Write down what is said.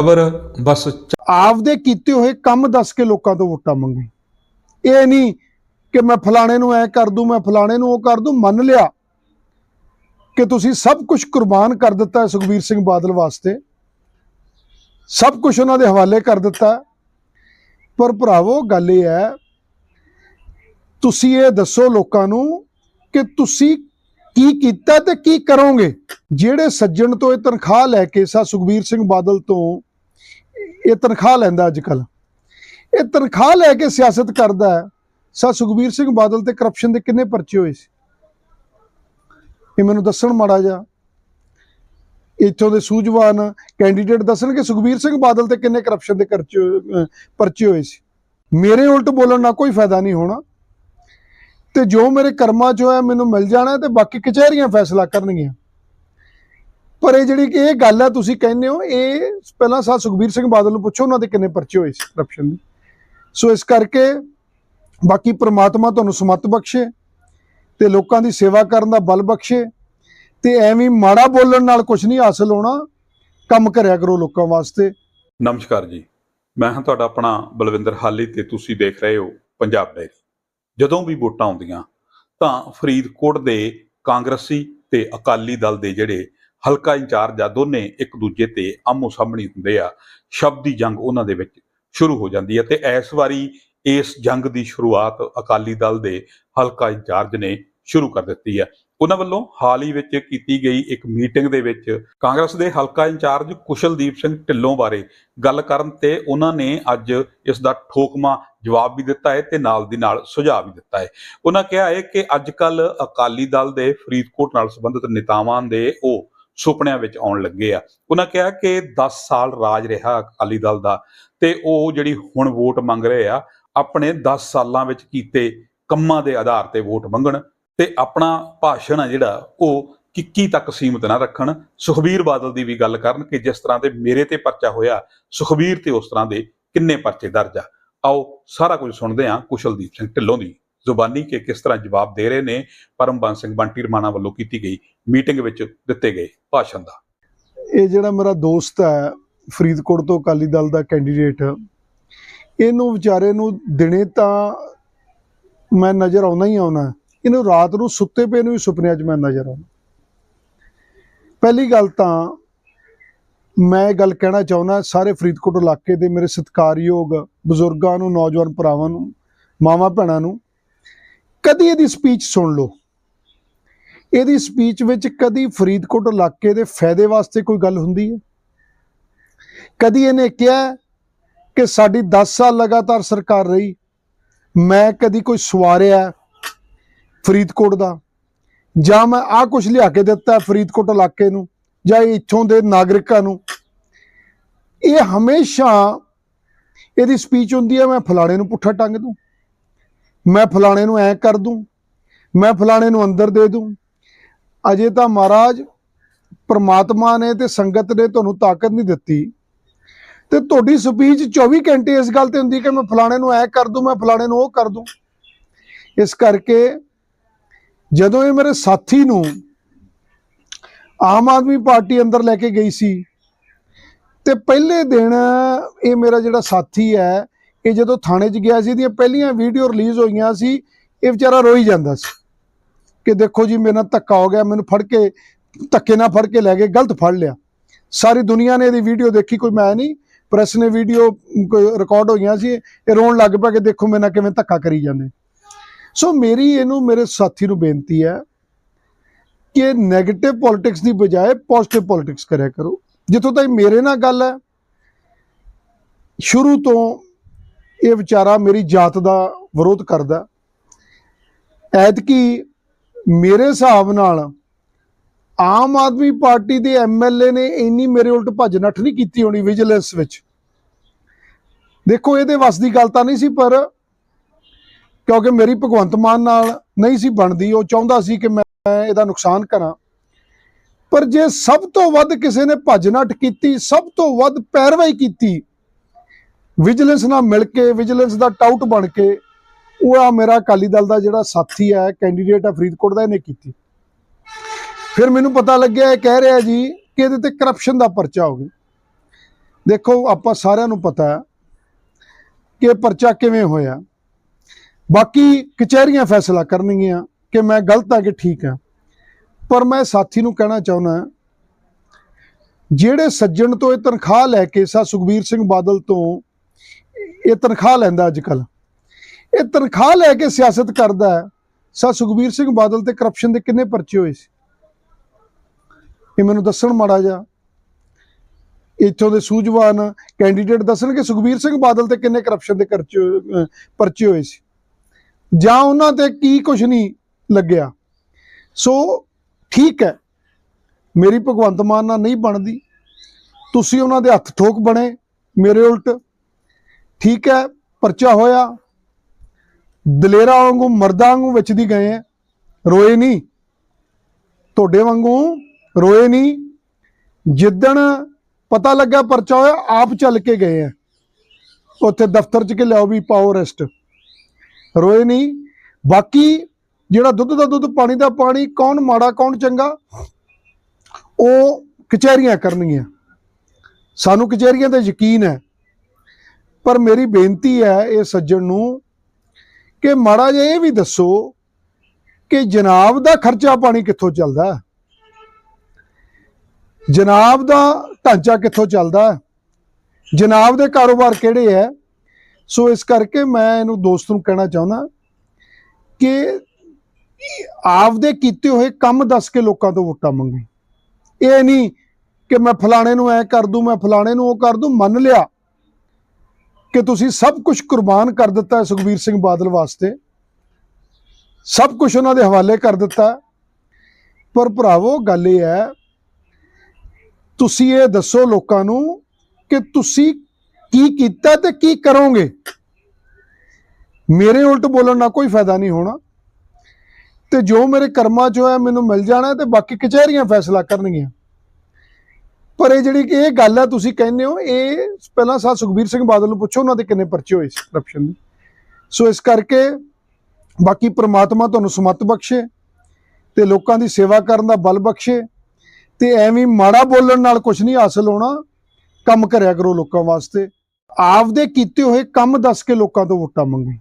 ਖਬਰ, ਬਸ ਆਪਦੇ ਕੀਤੇ ਹੋਏ ਕੰਮ ਦੱਸ ਕੇ ਲੋਕਾਂ ਤੋਂ ਵੋਟਾਂ ਮੰਗੇ। ਇਹ ਨਹੀਂ ਕਿ ਮੈਂ ਫਲਾਣੇ ਨੂੰ ਐ ਕਰ ਦੂੰ, ਮੈਂ ਫਲਾਣੇ ਨੂੰ ਉਹ ਕਰ ਦੂੰ, ਮੰਨ ਲਿਆ ਕਿ ਤੁਸੀਂ ਸਭ ਕੁਝ ਕੁਰਬਾਨ ਕਰ ਦਿੱਤਾ ਸੁਖਬੀਰ ਸਿੰਘ ਬਾਦਲ ਵਾਸਤੇ। ਸਭ ਕੁਝ ਉਹਨਾਂ ਦੇ ਹਵਾਲੇ ਕਰ ਦਿੱਤਾ। ਪਰ ਭਰਾਵੋ, ਗੱਲ ਇਹ ਹੈ, ਤੁਸੀਂ ਇਹ ਦੱਸੋ ਲੋਕਾਂ ਨੂੰ ਕਿ ਤੁਸੀਂ ਕੀ ਕੀਤਾ ਤੇ ਕੀ ਕਰੋਗੇ? ਜਿਹੜੇ ਸੱਜਣ ਤੋਂ ਇਹ ਤਨਖਾਹ ਲੈ ਕੇ ਸਾ ਸੁਖਬੀਰ ਸਿੰਘ ਬਾਦਲ ਤੋਂ ਇਹ ਤਨਖਾਹ ਲੈਂਦਾ ਅੱਜ ਕੱਲ ਇਹ ਤਨਖਾਹ ਲੈ ਕੇ ਸਿਆਸਤ ਕਰਦਾ ਹੈ। ਸਾ ਸੁਖਬੀਰ ਸਿੰਘ ਬਾਦਲ ਤੇ ਕਰਪਸ਼ਨ ਦੇ ਕਿੰਨੇ ਪਰਚੇ ਹੋਏ ਸੀ? ਇਹ ਮੈਨੂੰ ਦੱਸਣ ਮਾੜਾ ਜਾ ਇੱਥੋਂ ਦੇ ਸੂਝਵਾਨ ਕੈਂਡੀਡੇਟ ਦੱਸਣ ਕਿ ਸੁਖਬੀਰ ਸਿੰਘ ਬਾਦਲ ਤੇ ਕਿੰਨੇ ਕਰਪਸ਼ਨ ਦੇ ਕਰਚੇ ਪਰਚੇ ਹੋਏ ਸੀ। ਮੇਰੇ ਉਲਟ ਬੋਲਣ ਨਾਲ ਕੋਈ ਫਾਇਦਾ ਨਹੀਂ ਹੋਣਾ। ਤੇ ਜੋ ਮੇਰੇ ਕਰਮਾਂ 'ਚ ਹੋਇਆ ਮੈਨੂੰ ਮਿਲ ਜਾਣਾ ਤੇ ਬਾਕੀ ਕਚਹਿਰੀਆਂ ਫੈਸਲਾ ਕਰਨਗੀਆਂ। ਪਰ ਇਹ ਜਿਹੜੀ ਕਿ ਇਹ ਗੱਲ ਹੈ ਤੁਸੀਂ ਕਹਿੰਦੇ ਹੋ, ਇਹ ਪਹਿਲਾਂ ਸਾ ਸੁਖਬੀਰ ਸਿੰਘ ਬਾਦਲ ਨੂੰ ਪੁੱਛੋ, ਉਹਨਾਂ ਦੇ ਕਿੰਨੇ ਪਰਚੇ ਹੋਏ ਸੀ ਕਰਪਸ਼ਨ ਦੇ। ਸੋ ਇਸ ਕਰਕੇ ਬਾਕੀ ਪ੍ਰਮਾਤਮਾ ਤੁਹਾਨੂੰ ਸਮਤ ਬਖਸ਼ੇ ਤੇ ਲੋਕਾਂ ਦੀ ਸੇਵਾ ਕਰਨ ਦਾ ਬਲ ਬਖਸ਼ੇ ਤੇ ਐਵੇਂ ਮਾੜਾ ਬੋਲਣ ਨਾਲ ਕੁਝ ਨਹੀਂ ਹਾਸਲ ਹੋਣਾ, ਕੰਮ ਕਰਿਆ ਕਰੋ ਲੋਕਾਂ ਵਾਸਤੇ। ਨਮਸਕਾਰ ਜੀ। ਮੈਂ ਹਾਂ ਤੁਹਾਡਾ ਆਪਣਾ ਬਲਵਿੰਦਰ ਹਾਲੀ ਤੇ ਤੁਸੀਂ ਦੇਖ ਰਹੇ ਹੋ ਪੰਜਾਬ ਡਾਇਰੀ ਜਦੋਂ ਵੀ ਵੋਟਾਂ ਆਉਂਦੀਆਂ ਤਾਂ ਫਰੀਦਕੋਟ ਦੇ ਕਾਂਗਰਸੀ ਤੇ ਅਕਾਲੀ ਦਲ ਦੇ ਜਿਹੜੇ ਹਲਕਾ ਇੰਚਾਰਜ ਆ, ਦੋਨੇ ਇੱਕ ਦੂਜੇ ਤੇ ਆਮੋ ਸਾਹਮਣੇ ਹੁੰਦੇ ਆ। ਸ਼ਬਦੀ ਜੰਗ ਉਹਨਾਂ ਦੇ ਵਿੱਚ ਸ਼ੁਰੂ ਹੋ ਜਾਂਦੀ ਹੈ ਤੇ ਇਸ ਵਾਰੀ ਇਸ ਜੰਗ ਦੀ ਸ਼ੁਰੂਆਤ ਅਕਾਲੀ ਦਲ ਦੇ ਹਲਕਾ ਇੰਚਾਰਜ ਨੇ ਸ਼ੁਰੂ ਕਰ ਦਿੱਤੀ ਹੈ ਉਹਨਾਂ ਵੱਲੋਂ ਹਾਲ ਹੀ ਵਿੱਚ ਕੀਤੀ ਗਈ ਇੱਕ ਮੀਟਿੰਗ ਦੇ ਵਿੱਚ ਕਾਂਗਰਸ ਦੇ ਹਲਕਾ ਇੰਚਾਰਜ ਕੁਸ਼ਲਦੀਪ ਸਿੰਘ ਢਿੱਲੋਂ ਬਾਰੇ ਗੱਲ ਕਰਨ ਤੇ ਉਹਨਾਂ ਨੇ ਅੱਜ ਇਸ ਦਾ ਠੋਕਮਾ ਜਵਾਬ ਵੀ ਦਿੱਤਾ ਹੈ ਤੇ ਨਾਲ ਦੀ ਨਾਲ ਸੁਝਾਅ ਵੀ ਦਿੱਤਾ ਹੈ। ਉਹਨਾਂ ਕਿਹਾ ਹੈ ਕਿ ਅੱਜ ਕੱਲ ਅਕਾਲੀ ਦਲ ਦੇ ਫਰੀਦਕੋਟ ਨਾਲ ਸੰਬੰਧਿਤ ਨੇਤਾਵਾਂ ਦੇ ਉਹ ਸੁਪਨਿਆਂ ਵਿੱਚ ਆਉਣ ਲੱਗੇ ਆ। ਉਹਨਾਂ ਕਿਹਾ ਕਿ 10 ਸਾਲ ਰਾਜ ਰਿਹਾ ਅਕਾਲੀ ਦਲ ਦਾ ਤੇ ਉਹ ਜਿਹੜੀ ਹੁਣ ਵੋਟ ਮੰਗ ਰਹੇ ਆ, ਆਪਣੇ 10 ਸਾਲਾਂ ਵਿੱਚ ਕੀਤੇ ਕੰਮਾਂ ਦੇ ਆਧਾਰ ਤੇ ਵੋਟ ਮੰਗਣ ਤੇ ਆਪਣਾ ਭਾਸ਼ਣ ਆ ਜਿਹੜਾ, ਉਹ ਕਿੱਕੀ ਤੱਕ ਸੀਮਤ ਨਾ ਰੱਖਣ। ਸੁਖਬੀਰ ਬਾਦਲ ਦੀ ਵੀ ਗੱਲ ਕਰਨ ਕਿ ਜਿਸ ਤਰ੍ਹਾਂ ਦੇ ਮੇਰੇ ਤੇ ਪਰਚਾ ਹੋਇਆ, ਸੁਖਬੀਰ ਤੇ ਉਸ ਤਰ੍ਹਾਂ ਦੇ ਕਿੰਨੇ ਪਰਚੇ ਦਰਜ ਆ। ਆਓ ਸਾਰਾ ਕੁਝ ਸੁਣਦੇ ਹਾਂ ਕੁਸ਼ਲਦੀਪ ਸਿੰਘ ਢਿੱਲੋਂ ਦੀ। ਜ਼ੁਬਾਨੀ ਕਿ ਕਿਸ ਤਰ੍ਹਾਂ ਜਵਾਬ ਦੇ ਰਹੇ ਨੇ, ਪਰਮਬੰਸ ਸਿੰਘ ਬੰਟੀ ਰਮਾਣਾ ਵੱਲੋਂ ਕੀਤੀ ਗਈ ਮੀਟਿੰਗ ਵਿੱਚ ਦਿੱਤੇ ਗਏ ਭਾਸ਼ਣ ਦਾ। ਇਹ ਜਿਹੜਾ ਮੇਰਾ ਦੋਸਤ ਹੈ, ਫਰੀਦਕੋਟ ਤੋਂ ਅਕਾਲੀ ਦਲ ਦਾ ਕੈਂਡੀਡੇਟ ਇਹਨੂੰ ਵਿਚਾਰੇ ਨੂੰ ਦਿਨੇ ਤਾਂ ਮੈਂ ਨਜ਼ਰ ਆਉਣਾ ਹੀ ਆਉਣਾ ਇਹਨੂੰ ਰਾਤ ਨੂੰ ਸੁੱਤੇ ਪਏ ਨੂੰ ਵੀ ਸੁਪਨਿਆਂ 'ਚ ਮੈਂ ਨਜ਼ਰ ਆਉਣਾ ਪਹਿਲੀ ਗੱਲ ਤਾਂ ਮੈਂ ਇਹ ਗੱਲ ਕਹਿਣਾ ਚਾਹੁੰਦਾ, ਸਾਰੇ ਫਰੀਦਕੋਟ ਇਲਾਕੇ ਦੇ ਮੇਰੇ ਸਤਿਕਾਰਯੋਗ ਬਜ਼ੁਰਗਾਂ ਨੂੰ, ਨੌਜਵਾਨ ਭਰਾਵਾਂ ਨੂੰ ਮਾਵਾਂ ਭੈਣਾਂ ਨੂੰ ਕਦੀ ਇਹਦੀ ਸਪੀਚ ਸੁਣ ਲਓ। ਇਹਦੀ ਸਪੀਚ ਵਿੱਚ ਕਦੀ ਫਰੀਦਕੋਟ ਇਲਾਕੇ ਦੇ ਫਾਇਦੇ ਵਾਸਤੇ ਕੋਈ ਗੱਲ ਹੁੰਦੀ ਹੈ? ਕਦੀ ਇਹਨੇ ਕਿਹਾ ਕਿ ਸਾਡੀ 10 ਸਾਲ ਲਗਾਤਾਰ ਸਰਕਾਰ ਰਹੀ, ਮੈਂ ਕਦੀ ਕੋਈ ਸਵਾਰਿਆ ਫਰੀਦਕੋਟ ਦਾ? ਜਾਂ ਮੈਂ ਆਹ ਕੁਝ ਲਿਆ ਕੇ ਦਿੱਤਾ ਫਰੀਦਕੋਟ ਇਲਾਕੇ ਨੂੰ, ਜਾਂ ਇੱਥੋਂ ਦੇ ਨਾਗਰਿਕਾਂ ਨੂੰ? ਇਹ ਹਮੇਸ਼ਾ ਇਹਦੀ ਸਪੀਚ ਹੁੰਦੀ ਹੈ, ਮੈਂ ਫਲਾਣੇ ਨੂੰ ਪੁੱਠਾ ਟੰਗ ਦੂੰ। ਮੈਂ ਫਲਾਣੇ ਨੂੰ ਐ ਕਰ ਦੂੰ, ਮੈਂ ਫਲਾਣੇ ਨੂੰ ਅੰਦਰ ਦੇ ਦੂੰ। ਅਜੇ ਤਾਂ ਮਹਾਰਾਜ ਪਰਮਾਤਮਾ ਨੇ ਤੇ ਸੰਗਤ ਨੇ ਤੁਹਾਨੂੰ ਤਾਕਤ ਨਹੀਂ ਦਿੱਤੀ। ਤੇ ਤੁਹਾਡੀ ਸਪੀਚ 24 ਘੰਟੇ ਇਸ ਗੱਲ ਤੇ ਹੁੰਦੀ ਕਿ ਮੈਂ ਫਲਾਣੇ ਨੂੰ ਐ ਕਰ ਦੂੰ, ਮੈਂ ਫਲਾਣੇ ਨੂੰ ਉਹ ਕਰ ਦੂੰ। ਇਸ ਕਰਕੇ ਜਦੋਂ ਇਹ ਮੇਰੇ ਸਾਥੀ ਨੂੰ ਆਮ ਆਦਮੀ ਪਾਰਟੀ ਅੰਦਰ ਲੈ ਕੇ ਗਈ ਸੀ, ਤੇ ਪਹਿਲੇ ਦਿਨ ਇਹ ਮੇਰਾ ਜਿਹੜਾ ਸਾਥੀ ਹੈ ਇਹ ਜਦੋਂ ਥਾਣੇ 'ਚ ਗਿਆ ਸੀ ਇਹਦੀਆਂ ਪਹਿਲੀਆਂ ਵੀਡੀਓ ਰਿਲੀਜ਼ ਹੋਈਆਂ ਸੀ, ਇਹ ਵਿਚਾਰਾ ਰੋਈ ਜਾਂਦਾ ਸੀ ਕਿ ਦੇਖੋ ਜੀ, ਮੇਰੇ ਨਾਲ ਧੱਕਾ ਹੋ ਗਿਆ, ਮੈਨੂੰ ਫੜ ਕੇ, ਧੱਕੇ ਨਾਲ ਫੜ ਕੇ ਲੈ ਗਏ, ਗਲਤ ਫੜ ਲਿਆ। ਸਾਰੀ ਦੁਨੀਆ ਨੇ ਇਹਦੀ ਵੀਡੀਓ ਦੇਖੀ, ਕੋਈ ਮੈਂ ਨਹੀਂ, ਪ੍ਰੈਸ ਨੇ ਵੀਡੀਓ ਕੋਈ ਰਿਕਾਰਡ ਹੋਈਆਂ ਸੀ, ਇਹ ਰੋਣ ਲੱਗ ਪਿਆ ਕਿ ਦੇਖੋ ਮੇਰੇ ਨਾਲ ਕਿਵੇਂ ਧੱਕਾ ਕਰੀ ਜਾਂਦੇ। ਸੋ ਮੇਰੀ ਇਹਨੂੰ, ਮੇਰੇ ਸਾਥੀ ਨੂੰ ਬੇਨਤੀ ਹੈ ਕਿ 네ਗੇਟਿਵ ਪੋਲਿਟਿਕਸ ਦੀ ਬਜਾਏ ਪੋਜ਼ਿਟਿਵ ਪੋਲਿਟਿਕਸ ਕਰਿਆ ਕਰੋ। ਜਿੱਥੋਂ ਤੱਕ ਮੇਰੇ ਨਾਲ ਗੱਲ ਹੈ, ਸ਼ੁਰੂ ਤੋਂ ਇਹ ਵਿਚਾਰਾ ਮੇਰੀ ਜਾਤ ਦਾ ਵਿਰੋਧ ਕਰਦਾ ਐਤਕੀ ਮੇਰੇ ਹਿਸਾਬ ਨਾਲ ਆਮ ਆਦਮੀ ਪਾਰਟੀ ਦੇ ਐਮਐਲਏ ਨੇ ਇੰਨੀ ਮੇਰੇ ਉਲਟ ਭੱਜ ਨੱਠ ਨਹੀਂ ਕੀਤੀ ਹੋਣੀ ਵਿਜੀਲੈਂਸ ਵਿੱਚ। ਦੇਖੋ, ਇਹਦੇ ਵੱਸ ਦੀ ਗੱਲ ਤਾਂ ਨਹੀਂ ਸੀ, ਪਰ ਕਿਉਂਕਿ ਮੇਰੀ ਭਗਵੰਤ ਮਾਨ ਨਾਲ ਨਹੀਂ ਸੀ ਬਣਦੀ, ਉਹ ਚਾਹੁੰਦਾ ਸੀ ਕਿ ਮੈਂ ਇਹਦਾ ਨੁਕਸਾਨ ਕਰਾਂ। ਪਰ ਜੇ ਸਭ ਤੋਂ ਵੱਧ ਕਿਸੇ ਨੇ ਭੱਜ ਨੱਠ ਕੀਤੀ, ਸਭ ਤੋਂ ਵੱਧ ਪੈਰਵਾਈ ਕੀਤੀ ਵਿਜੀਲੈਂਸ ਨਾਲ ਮਿਲ ਕੇ ਵਿਜੀਲੈਂਸ ਦਾ ਟਾਊਟ ਬਣ ਕੇ, ਉਹ ਆ ਮੇਰਾ ਅਕਾਲੀ ਦਲ ਦਾ ਜਿਹੜਾ ਸਾਥੀ ਹੈ ਕੈਂਡੀਡੇਟ ਆ ਫਰੀਦਕੋਟ ਦਾ, ਇਹਨੇ ਕੀਤੀ। ਫਿਰ ਮੈਨੂੰ ਪਤਾ ਲੱਗਿਆ, ਇਹ ਕਹਿ ਰਿਹਾ ਜੀ ਕਿ ਇਹਦੇ ਤੇ ਕਰਪਸ਼ਨ ਦਾ ਪਰਚਾ ਹੋ ਗਿਆ। ਦੇਖੋ, ਆਪਾਂ ਸਾਰਿਆਂ ਨੂੰ ਪਤਾ ਹੈ ਕਿ ਪਰਚਾ ਕਿਵੇਂ ਹੋਇਆ। ਬਾਕੀ ਕਚਹਿਰੀਆਂ ਫੈਸਲਾ ਕਰਨਗੀਆਂ ਕਿ ਮੈਂ ਗਲਤ ਆ ਕਿ ਠੀਕ ਆ। ਪਰ ਮੈਂ ਸਾਥੀ ਨੂੰ ਕਹਿਣਾ ਚਾਹੁੰਦਾ ਜਿਹੜੇ ਸੱਜਣ ਤੋਂ ਇਹ ਤਨਖਾਹ ਲੈ ਕੇ ਸਾ ਸੁਖਬੀਰ ਸਿੰਘ ਬਾਦਲ ਤੋਂ ਇਹ ਤਨਖਾਹ ਲੈਂਦਾ ਅੱਜ ਕੱਲ ਇਹ ਤਨਖਾਹ ਲੈ ਕੇ ਸਿਆਸਤ ਕਰਦਾ ਹੈ। ਸਾ ਸੁਖਬੀਰ ਸਿੰਘ ਬਾਦਲ ਤੇ ਕਰਪਸ਼ਨ ਦੇ ਕਿੰਨੇ ਪਰਚੇ ਹੋਏ ਸੀ? ਇਹ ਮੈਨੂੰ ਦੱਸਣ ਮਾੜਾ ਜਾ ਇੱਥੋਂ ਦੇ ਸੂਝਵਾਨ ਕੈਂਡੀਡੇਟ ਦੱਸਣ ਕਿ ਸੁਖਬੀਰ ਸਿੰਘ ਬਾਦਲ ਤੇ ਕਿੰਨੇ ਕਰਪਸ਼ਨ ਦੇ ਕਰਚੇ ਅਹ, ਪਰਚੇ ਹੋਏ ਸੀ। ਜਾਂ ਉਹਨਾਂ ਤੇ ਕੀ ਕੁਝ ਨਹੀਂ ਲੱਗਿਆ। ਸੋ ਠੀਕ ਹੈ। ਮੇਰੀ ਭਗਵੰਤ ਮਾਨ ਨਾਲ ਨਹੀਂ ਬਣਦੀ। ਤੁਸੀਂ ਉਹਨਾਂ ਦੇ ਹੱਥ ਠੋਕ ਬਣੇ। ਮੇਰੇ ਉਲਟ ਠੀਕ ਹੈ, ਪਰਚਾ ਹੋਇਆ। ਦਲੇਰਾ ਵਾਂਗੂ, ਮਰਦਾਂ ਵਾਂਗੂ ਵਿੱਚ ਦੀ ਗਏ ਹੈ। ਰੋਏ ਨਹੀਂ। ਤੁਹਾਡੇ ਵਾਂਗੂ ਰੋਏ ਨਹੀਂ। ਜਿੱਦਣ ਪਤਾ ਲੱਗਾ ਪਰਚਾ ਹੋਇਆ, ਆਪ ਚੱਲ ਕੇ ਗਏ ਆ ਉੱਥੇ ਦਫ਼ਤਰ 'ਚ ਕਿ ਲਿਆਓ ਵੀ ਪਾਓ ਰੈਸਟ ਰੋਏ ਨਹੀਂ। ਬਾਕੀ ਜਿਹੜਾ ਦੁੱਧ ਦਾ ਦੁੱਧ, ਪਾਣੀ ਦਾ ਪਾਣੀ, ਕੌਣ ਮਾੜਾ, ਕੌਣ ਚੰਗਾ, ਉਹ ਕਚਹਿਰੀਆਂ ਕਰਨਗੀਆਂ। ਸਾਨੂੰ ਕਚਹਿਰੀਆਂ ਤੇ ਯਕੀਨ ਹੈ। ਪਰ ਮੇਰੀ ਬੇਨਤੀ ਹੈ ਇਹ ਸੱਜਣ ਨੂੰ ਕਿ ਮਾੜਾ ਜਿਹਾ ਇਹ ਵੀ ਦੱਸੋ ਕਿ ਜਨਾਬ ਦਾ ਖਰਚਾ ਪਾਣੀ ਕਿੱਥੋਂ ਚੱਲਦਾ? ਜਨਾਬ ਦਾ ਢਾਂਚਾ ਕਿੱਥੋਂ ਚੱਲਦਾ? ਜਨਾਬ ਦੇ ਕਾਰੋਬਾਰ ਕਿਹੜੇ ਹੈ? ਸੋ ਇਸ ਕਰਕੇ ਮੈਂ ਇਹਨੂੰ ਦੋਸਤ ਨੂੰ ਕਹਿਣਾ ਚਾਹੁੰਦਾ ਕਿ ਆਪਦੇ ਕੀਤੇ ਹੋਏ ਕੰਮ ਦੱਸ ਕੇ ਲੋਕਾਂ ਤੋਂ ਵੋਟਾਂ ਮੰਗੀ। ਇਹ ਨਹੀਂ ਕਿ ਮੈਂ ਫਲਾਣੇ ਨੂੰ ਐ ਕਰ ਦੂੰ, ਮੈਂ ਫਲਾਣੇ ਨੂੰ ਉਹ ਕਰ ਦੂੰ, ਮੰਨ ਲਿਆ। ਕਿ ਤੁਸੀਂ ਸਭ ਕੁਝ ਕੁਰਬਾਨ ਕਰ ਦਿੱਤਾ ਸੁਖਬੀਰ ਸਿੰਘ ਬਾਦਲ ਵਾਸਤੇ। ਸਭ ਕੁਝ ਉਹਨਾਂ ਦੇ ਹਵਾਲੇ ਕਰ ਦਿੱਤਾ ਪਰ ਭਰਾਵੋ, ਗੱਲ ਇਹ ਹੈ, ਤੁਸੀਂ ਇਹ ਦੱਸੋ ਲੋਕਾਂ ਨੂੰ ਕਿ ਤੁਸੀਂ ਕੀ ਕੀਤਾ ਤੇ ਕੀ ਕਰੋਗੇ। ਮੇਰੇ ਉਲਟ ਬੋਲਣ ਨਾਲ ਕੋਈ ਫਾਇਦਾ ਨਹੀਂ ਹੋਣਾ। ਤੇ ਜੋ ਮੇਰੇ ਕਰਮਾਂ 'ਚ ਹੋਇਆ ਮੈਨੂੰ ਮਿਲ ਜਾਣਾ ਤੇ ਬਾਕੀ ਕਚਹਿਰੀਆਂ ਫੈਸਲਾ ਕਰਨਗੀਆਂ। ਪਰ ਇਹ ਜਿਹੜੀ ਕਿ ਇਹ ਗੱਲ ਹੈ ਤੁਸੀਂ ਕਹਿੰਦੇ ਹੋ, ਇਹ ਪਹਿਲਾਂ ਸਾ ਸੁਖਬੀਰ ਸਿੰਘ ਬਾਦਲ ਨੂੰ ਪੁੱਛੋ, ਉਹਨਾਂ ਦੇ ਕਿੰਨੇ ਪਰਚੇ ਹੋਏ ਸੀ ਕਰਪਸ਼ਨ ਦੇ। ਸੋ ਇਸ ਕਰਕੇ ਬਾਕੀ ਪ੍ਰਮਾਤਮਾ ਤੁਹਾਨੂੰ ਸਮਤ ਬਖਸ਼ੇ ਤੇ ਲੋਕਾਂ ਦੀ ਸੇਵਾ ਕਰਨ ਦਾ ਬਲ ਬਖਸ਼ੇ ਤੇ ਐਵੇਂ ਮਾੜਾ ਬੋਲਣ ਨਾਲ ਕੁਝ ਨਹੀਂ ਹਾਸਲ ਹੋਣਾ, ਕੰਮ ਕਰਿਆ ਕਰੋ ਲੋਕਾਂ ਵਾਸਤੇ। ਆਪਦੇ ਕੀਤੇ ਹੋਏ ਕੰਮ ਦੱਸ ਕੇ ਲੋਕਾਂ ਤੋਂ ਵੋਟਾਂ ਮੰਗੋ।